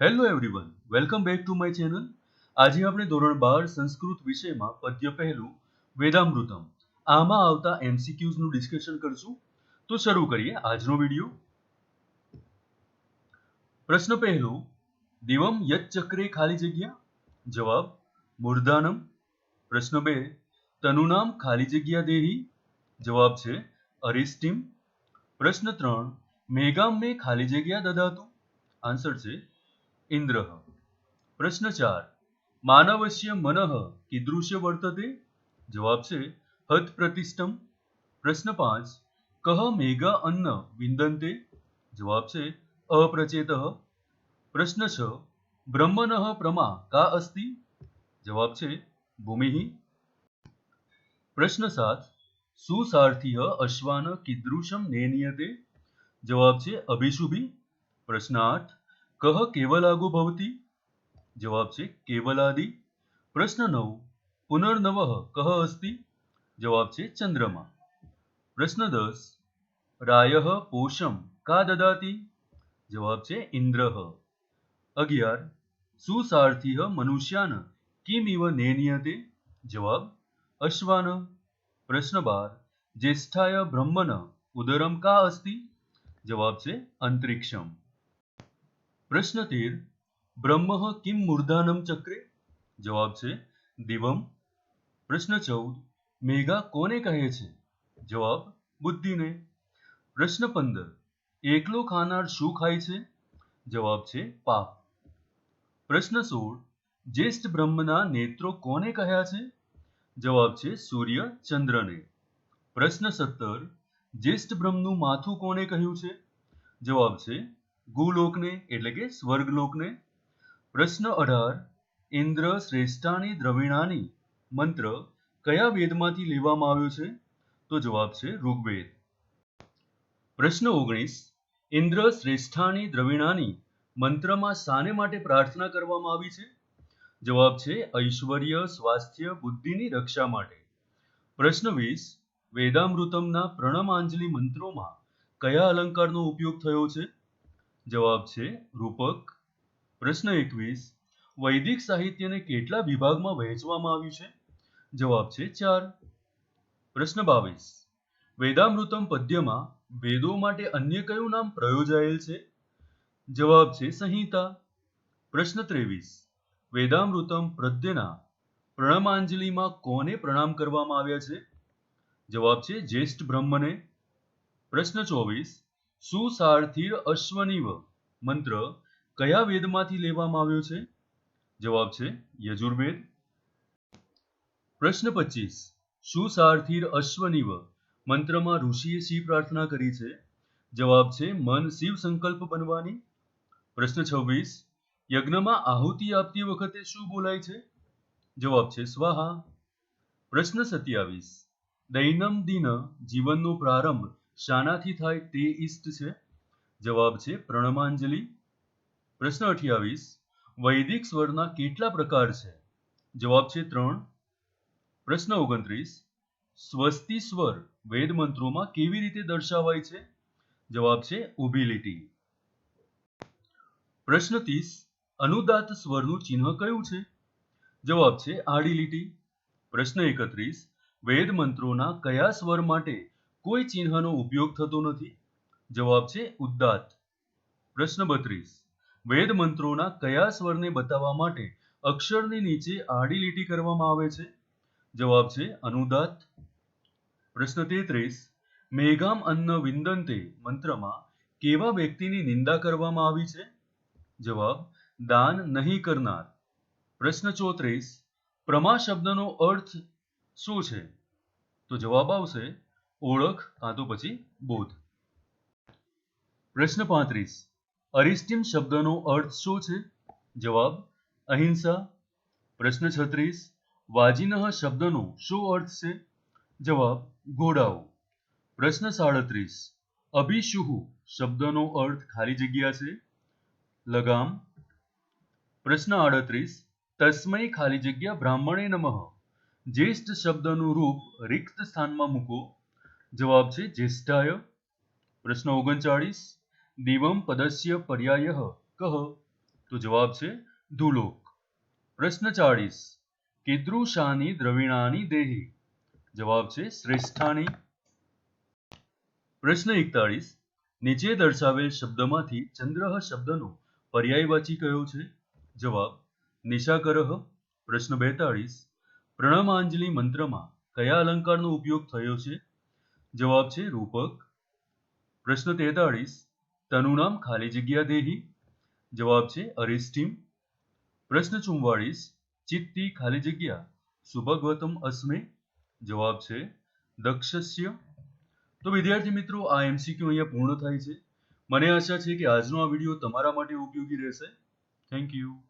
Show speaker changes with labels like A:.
A: Hello everyone welcome back to my channel આજે આપણે ધોરણ બાર સંસ્કૃત વિષયમાં પદ્ય પહેલું, વેદામૃતમ. આમાં આવતા એમસીક્યુઝનું ડિસ્કશન કરશું. તો શરૂ કરીએ આજનો વિડિયો પ્રશ્ન પહેલો, દિવમ યત ચક્રે ખાલી જગ્યા? જવાબ, મૂર્ધાનમ. પ્રશ્ન બે તનુનામ ખાલી જગ્યા દેહી? જવાબ છે, અરિષ્ટિમ. પ્રશ્ન ત્રણ મેઘામ મેં ખાલી જગ્યા દદાતું આન્સર છે ઇન્દ્ર પ્રશ્ન ચાર માનવસ્ય મનઃ કીદૃશ્ય વર્તતે જવાબ છે હત પ્રતિષ્ઠમ પ્રશ્ન પાંચ કહ મેઘા અન્ન વિંદન્તે જવાબ છે અપ્રચેત પ્રશ્ન છ બ્રહ્મનઃ પ્રમા કા અસ્તિ જવાબ છે ભૂમિ પ્રશ્ન સાત સુસારથીય અશ્વાન કીદૃશમ નેનિયતે જવાબ છે અભિશુભી પ્રશ્ન આઠ કહ કેવલાગો ભવતી જવાબ છે કેવલાદિ પ્રશ્ન નવ પુનર્નવ કહ અસ્તિ જવાબ છે ચંદ્રમા પ્રશ્ન દસ રાયઃ પોષમ કા દદાતિ જવાબ છે ઇન્દ્ર અગિયાર સુસારથીહ મનુષ્યાન કિમ ઇવ નેનિયતે જવાબ અશ્વાન પ્રશ્ન બાર જ્યેષ્ઠાય બ્રહ્મન ઉદરમ કા અસ્તિ જવાબ છે અંતરિક્ષમ પ્રશ્ન તેર, બ્રહ્મ કિમ મૂર્ધાનમ ચક્રે? જવાબ છે, દિવમ. પ્રશ્ન ચૌદ, મેઘા કોને કહે છે? જવાબ, બુદ્ધિને. પ્રશ્ન પંદર, એકલો ખાનાર શું ખાય છે? જવાબ છે, પાપ. પ્રશ્ન સોળ, જ્યેષ્ઠ બ્રહ્મના નેત્રો કોને કહ્યા છે? જવાબ છે, સૂર્ય ચંદ્રને. પ્રશ્ન સત્તર, જ્યેષ્ઠ બ્રહ્મનું માથું કોને કહ્યું છે? જવાબ છે ગુલોકને, એટલે કે સ્વર્ગલોકને, પ્રશ્ન અઢાર, ઇન્દ્ર શ્રેષ્ઠાની દ્રવિણાની મંત્ર કયા વેદમાંથી લેવામાં આવ્યો છે? તો જવાબ છે ઋગ્વેદ. પ્રશ્ન ઓગણીસ, ઇન્દ્ર શ્રેષ્ઠાની દ્રવિણાની મંત્રમાં શાને માટે પ્રાર્થના કરવામાં આવી છે? જવાબ છે ઐશ્વર્ય સ્વાસ્થ્ય બુદ્ધિની રક્ષા માટે. પ્રશ્ન વીસ, વેદામૃતમના પ્રણમાંજલિ મંત્રોમાં કયા અલંકારનો ઉપયોગ થયો છે? જવાબ છે, રૂપક. પ્રશ્ન એકવીસ, વૈદિક સાહિત્યને કેટલા વિભાગમાં વહેંચવામાં આવ્યું છે? જવાબ છે, ચાર. પ્રશ્ન બાવીસ, વેદામૃતમ પદ્યમાં વેદો માટે અન્ય કયું નામ પ્રયોજાયેલ છે? જવાબ છે, સંહિતા. પ્રશ્ન ત્રેવીસ, વેદામૃતમ પદ્યના પ્રણમાંજલિમાં કોને પ્રણામ કરવામાં આવ્યા છે? જવાબ છે, જ્યેષ્ઠ બ્રહ્મને. પ્રશ્ન ચોવીસ સુસારથીર અશ્વનિવ મંત્ર કયા વેદમાંથી લેવામાં આવ્યો છે? જવાબ છે યજુર્વેદ. પ્રશ્ન પચીસ. સુસારથીર અશ્વનિવ મંત્રમાં ઋષિએ શી પ્રાર્થના કરી છે? જવાબ છે મન શિવ સંકલ્પ બનવાની. પ્રશ્ન છવ્વીસ. યજ્ઞમાં આહુતિ આપતી વખતે શું બોલાય છે? જવાબ છે સ્વાહા. પ્રશ્ન સત્યાવીસ. દૈનંદિન જીવનનો પ્રારંભ શાનાથી થાય તે ઈષ્ટ છે? જવાબ છે પ્રણમાંજલિ. પ્રશ્ન અઠ્યાવીસ, વૈદિક સ્વરના કેટલા પ્રકાર છે? જવાબ છે ત્રણ. પ્રશ્ન ઓગણત્રીસ, સ્વસ્તિ સ્વર વેદ મંત્રોમાં કેવી રીતે દર્શાવાય છે? જવાબ છે ઊભી લીટી પ્રશ્ન ત્રીસ, અનુદાત સ્વરનું ચિહ્ન કયું છે? જવાબ છે આડી લીટી પ્રશ્ન એકત્રીસ, વેદ મંત્રોના કયા સ્વર માટે કોઈ ચિહ્નનો ઉપયોગ થતો નથી. જવાબ છે ઉદ્દાત. પ્રશ્ન બત્રીસ. વેદ મંત્રોના કયા સ્વરને બતાવવા માટે અક્ષરની નીચે આડી લીટી કરવામાં આવે છે? જવાબ છે અનુદાત. પ્રશ્ન તેત્રીસ. મેઘામ અન્ન વિંદંતે મંત્રમાં કેવા વ્યક્તિની નિંદા કરવામાં આવી છે? જવાબ, દાન નહીં કરનાર. પ્રશ્ન ચોત્રીસ. પ્રમા શબ્દનો અર્થ શું છે? તો જવાબ આવશે ઓળખ, કાં તો પછી બોધ. પ્રશ્ન પાંત્રીસ. અરિષ્ટિમ શબ્દનો અર્થ શું છે? જવાબ, અહિંસા. પ્રશ્ન છત્રીસ. વાજિનઃ શબ્દનો શું અર્થ છે? જવાબ, ઘોડાઓ. પ્રશ્ન સાડત્રીસ. અભિશુહુ શબ્દનો અર્થ ખાલી જગ્યા છે? લગામ. પ્રશ્ન આડત્રીસ. તસ્મય ખાલી જગ્યા બ્રાહ્મણે નમઃ. જ્યેષ્ઠ શબ્દનું રૂપ રિક્ત સ્થાનમાં મૂકો. જવાબ છે જ્યેષ્ઠાય, પ્રશ્ન ઓગણચાળીસ, દિવમ પદસ્ય પર્યાય કહ તો જવાબ છે ધુલોક. પ્રશ્ન ચાળીસ કીદૃશાની દ્રવિણાની દેહી. જવાબ છે શ્રેષ્ઠાની. પ્રશ્ન એકતાળીસ, નીચે દર્શાવેલ શબ્દમાંથી ચંદ્રહ શબ્દનો પર્યાયવાચી કયો છે? જવાબ નિશાકરહ પ્રશ્ન બેતાળીસ, પ્રણમાંજલિ મંત્રમાં કયા અલંકારનો ઉપયોગ થયો છે? જવાબ છે રૂપક. પ્રશ્ન તેતાળીસ. તનુનામ ખાલી જગ્યા દેહી? જવાબ છે અરિસ્ટીમ પ્રશ્ન ચુમ્વાળીસ ચિત્તી ખાલી જગ્યા. સુભગવતમ અસ્મે? જવાબ છે દક્ષસ્ય. તો વિદ્યાર્થી મિત્રો, આ એમસીક્યુ અહીંયા પૂર્ણ થાય છે. મને આશા છે કે આજનો આ વીડિયો તમારા માટે ઉપયોગી રહેશે. Thank you